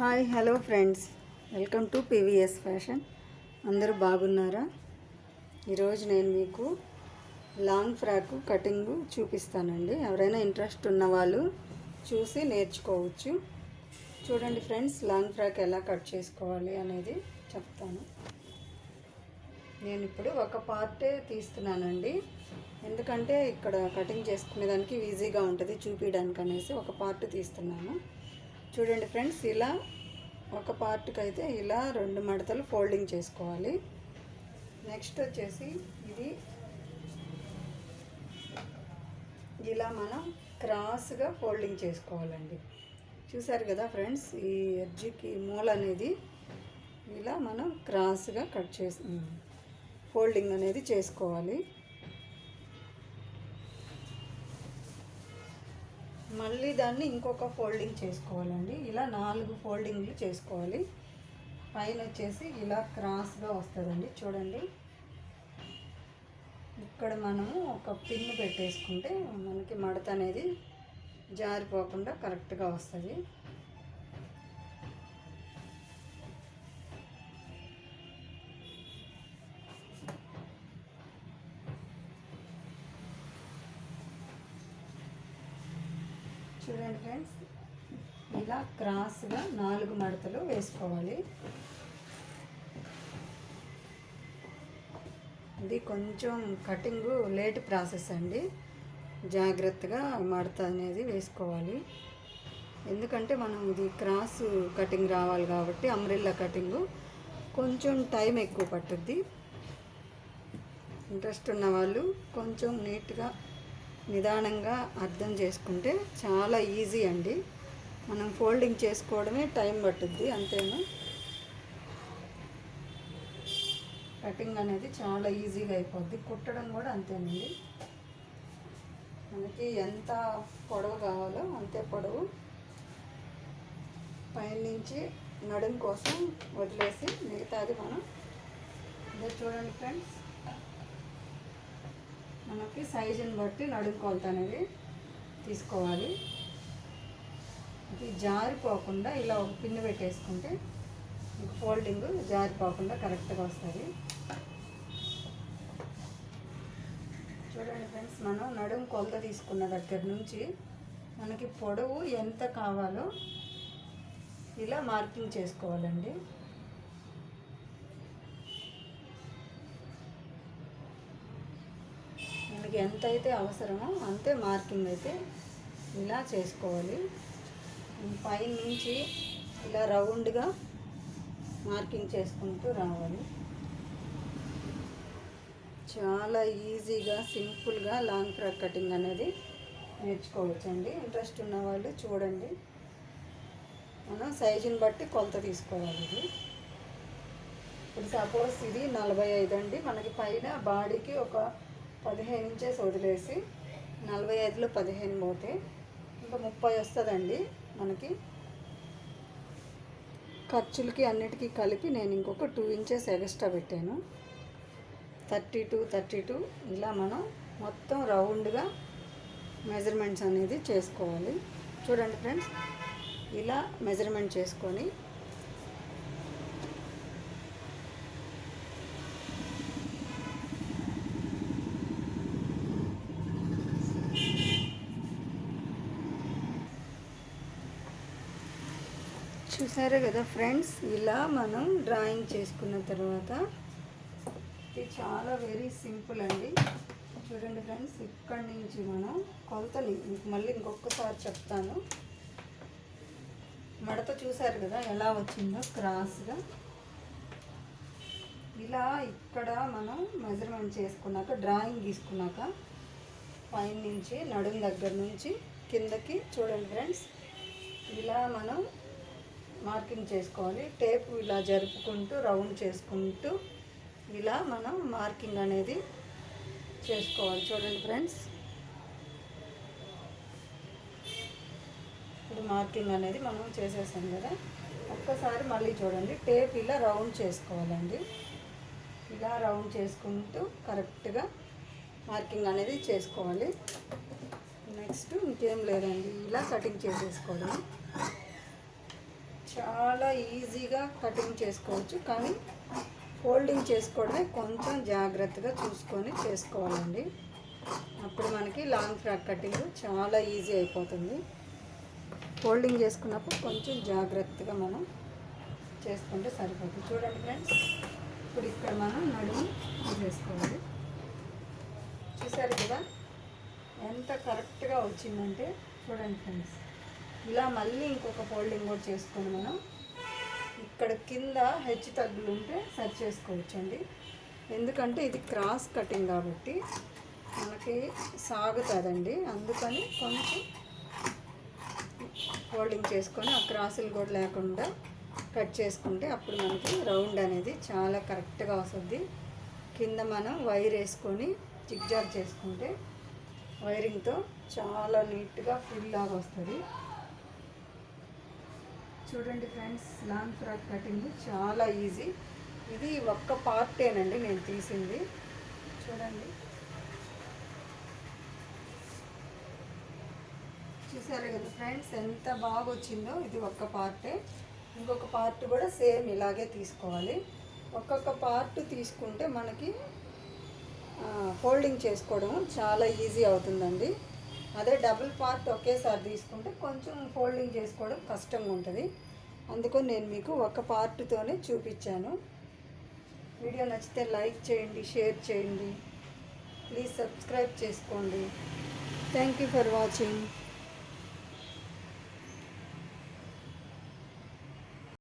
Hi hello friends. Welcome to PVS fashion. అందరూ బాగున్నారా? ఈరోజు నేను మీకు లాంగ్ ఫ్రాక్ కటింగ్ చూపిస్తానండి. ఎవరైనా ఇంట్రెస్ట్ ఉన్న వాళ్ళు చూసి నేర్చుకోవచ్చు. చూడండి ఫ్రెండ్స్ లాంగ్ ఫ్రాక్ ఎలా కట్ చేసుకోవాలి అనేది చెప్తాను. నేను ఇప్పుడు ఒక పార్టే తీస్తున్నానండి. ఎందుకంటే ఇక్కడ కటింగ్ చేసుకునేదానికి ఈజీగా ఉంటుంది చూపించడానికి అనేసి ఒక పార్ట్ తీస్తున్నాను. చూడండి ఫ్రెండ్స్ ఇలా ఒక పార్ట్కి అయితే ఇలా రెండు మడతలు ఫోల్డింగ్ చేసుకోవాలి. నెక్స్ట్ వచ్చేసి ఇది ఇలా మనం క్రాస్గా ఫోల్డింగ్ చేసుకోవాలండి. చూసారు కదా ఫ్రెండ్స్ ఈ ఎడ్జికి మూల అనేది ఇలా మనం క్రాస్గా కట్ చేసి ఫోల్డింగ్ అనేది చేసుకోవాలి. మళ్ళీ దాన్ని ఇంకొక ఫోల్డింగ్ చేసుకోవాలండి. ఇలా నాలుగు ఫోల్డింగ్లు చేసుకోవాలి. పైన వచ్చేసి ఇలా క్రాస్గా వస్తుందండి. చూడండి. ఇక్కడ మనము ఒక పిన్ను పెట్టేసుకుంటే మనకి మడత అనేది జారిపోకుండా కరెక్ట్గా వస్తుంది. చూడండి ఫ్రెండ్స్. ఇలా క్రాస్గా నాలుగు మడతలు వేసుకోవాలి. ఇది కొంచెం కటింగ్ లేట్ ప్రాసెస్ అండి. జాగ్రత్తగా మడత అనేది వేసుకోవాలి. ఎందుకంటే మనం ఇది క్రాస్ కటింగ్ రావాలి కాబట్టి అమ్రిల్లా కటింగ్ కొంచెం టైం ఎక్కువ పట్టుద్ది. ఇంట్రెస్ట్ ఉన్న వాళ్ళు కొంచెం నీట్గా నిదానంగా అర్థం చేసుకుంటే చాలా ఈజీ అండి. మనం ఫోల్డింగ్ చేసుకోవడమే టైం పట్టుద్ది అంతేనా? కటింగ్ అనేది చాలా ఈజీగా అయిపోద్ది. కుట్టడం కూడా అంతేనండి. మనకి ఎంత పొడవు కావాలో అంతే పొడవు. పైనుంచి నడుం కోసం వదిలేసి మిగతాది మనం ఇదే చూడండి ఫ్రెండ్స్. మనకి సైజుని బట్టి నడుము కొలత అనేది తీసుకోవాలి. ఇది జారిపోకుండా ఇలా ఒక పిన్ను పెట్టేసుకుంటే ఫోల్డింగ్ జారిపోకుండా కరెక్ట్గా వస్తుంది. చూడండి ఫ్రెండ్స్ మనం నడుము కొలత తీసుకున్న దగ్గర నుంచి మనకి పొడవు ఎంత కావాలో ఇలా మార్కింగ్ చేసుకోవాలండి. మనకి ఎంత అయితే అవసరమో అంతే మార్కింగ్ అయితే ఇలా చేసుకోవాలి. పైన నుంచి ఇలా రౌండ్గా మార్కింగ్ చేసుకుంటూ రావాలి. చాలా ఈజీగా సింపుల్గా లాంగ్ ఫ్రాక్ కటింగ్ అనేది నేర్చుకోవచ్చండి. ఇంట్రెస్ట్ ఉన్న వాళ్ళు చూడండి. మనం సైజుని బట్టి కొలత తీసుకోవాలి ఇది. ఇప్పుడు సపోజ్ ఇది నలభై ఐదు అండి. మనకి పైన బాడీకి ఒక పదిహేను ఇంచెస్ వదిలేసి నలభై ఐదులో పదిహేను పోతే ఇంకా ముప్పై వస్తుందండి మనకి. ఖర్చులకి అన్నిటికీ కలిపి నేను ఇంకొక టూ ఇంచెస్ ఎక్స్ట్రా పెట్టాను. థర్టీ టూ థర్టీ టూ ఇలా మనం మొత్తం రౌండ్గా మెజర్మెంట్స్ అనేది చేసుకోవాలి. చూడండి ఫ్రెండ్స్ ఇలా మెజర్మెంట్ చేసుకొని చూసారు కదా ఫ్రెండ్స్ ఇలా మనం డ్రాయింగ్ చేసుకున్న తర్వాత ఇది చాలా వెరీ సింపుల్ అండి. చూడండి ఫ్రెండ్స్ ఇక్కడి నుంచి మనం కొలతని మీకు మళ్ళీ ఇంకొకసారి చెప్తాను. మడత చూసారు కదా ఎలా వచ్చిందో క్రాస్గా. ఇలా ఇక్కడ మనం మెజర్మెంట్ చేసుకున్నాక డ్రాయింగ్ తీసుకున్నాక పైన నుంచి నడుం దగ్గర నుంచి కిందకి చూడండి ఫ్రెండ్స్ ఇలా మనం మార్కింగ్ చేసుకోవాలి. టేప్ ఇలా జరుపుకుంటూ రౌండ్ చేసుకుంటూ ఇలా మనం మార్కింగ్ అనేది చేసుకోవాలి. చూడండి ఫ్రెండ్స్. ఇప్పుడు మార్కింగ్ అనేది మనం చేసేసాం కదా. ఒక్కసారి మళ్ళీ చూడండి. టేప్ ఇలా రౌండ్ చేసుకోవాలండి. ఇలా రౌండ్ చేసుకుంటూ కరెక్ట్గా మార్కింగ్ అనేది చేసుకోవాలి. నెక్స్ట్ ఇంకేం లేదండి. ఇలా కటింగ్ చేసేసుకోవడం చాలా ఈజీగా కటింగ్ చేసుకోవచ్చు కానీ ఫోల్డింగ్ చేసుకోవడమే కొంచెం జాగ్రత్తగా చూసుకొని చేసుకోవాలండి. అప్పుడు మనకి లాంగ్ ఫ్రాక్ కటింగ్ చాలా ఈజీ అయిపోతుంది. ఫోల్డింగ్ చేసుకున్నప్పుడు కొంచెం జాగ్రత్తగా మనం చేసుకుంటే సరిపోతుంది. చూడండి ఫ్రెండ్స్ ఇప్పుడు ఇక్కడ మనం నడుము తీసేసుకోవాలి. చూసారు కదా ఎంత కరెక్ట్గా వచ్చిందంటే చూడండి ఫ్రెండ్స్. ఇలా మళ్ళీ ఇంకొక ఫోల్డింగ్ కూడా చేసుకొని మనం. ఇక్కడ కింద హెచ్చు తగ్గులు ఉంటే సెట్ చేసుకోవచ్చండి. ఎందుకంటే ఇది క్రాస్ కటింగ్ కాబట్టి మనకి సాగుతుందండి. అందుకని కొంచెం ఫోల్డింగ్ చేసుకొని ఆ క్రాసులు కూడా లేకుండా కట్ చేసుకుంటే అప్పుడు మనకి రౌండ్ అనేది చాలా కరెక్ట్గా వస్తుంది. కింద మనం వైర్ వేసుకొని జిగ్జాగ్ చేసుకుంటే వైరింగ్తో చాలా నీట్గా ఫుల్ లాగా వస్తుంది. చూడండి ఫ్రెండ్స్ లాంగ్ ఫ్రాక్ కటింగ్ చాలా ఈజీ ఇది ఒక్క పార్టేనండి నేను తీసింది. చూడండి. చూసారు కదా ఫ్రెండ్స్ ఎంత బాగా వచ్చిందో ఇది ఒక్క పార్టే ఇంకొక పార్ట్ కూడా సేమ్ ఇలాగే తీసుకోవాలి. ఒక్కొక్క పార్ట్ తీసుకుంటే మనకి ఫోల్డింగ్ చేసుకోవడం చాలా ఈజీ అవుతుందండి. అదే డబుల్ పార్ట్ ఒకేసారి తీసుకుంటే కొంచెం ఫోల్డింగ్ చేసుకోవడం కష్టంగా ఉంటుంది. అందుకని నేను మీకు ఒక పార్ట్తోనే చూపించాను. వీడియో నచ్చితే లైక్ చేయండి షేర్ చేయండి. ప్లీజ్ సబ్స్క్రైబ్ చేసుకోండి. Thank you for watching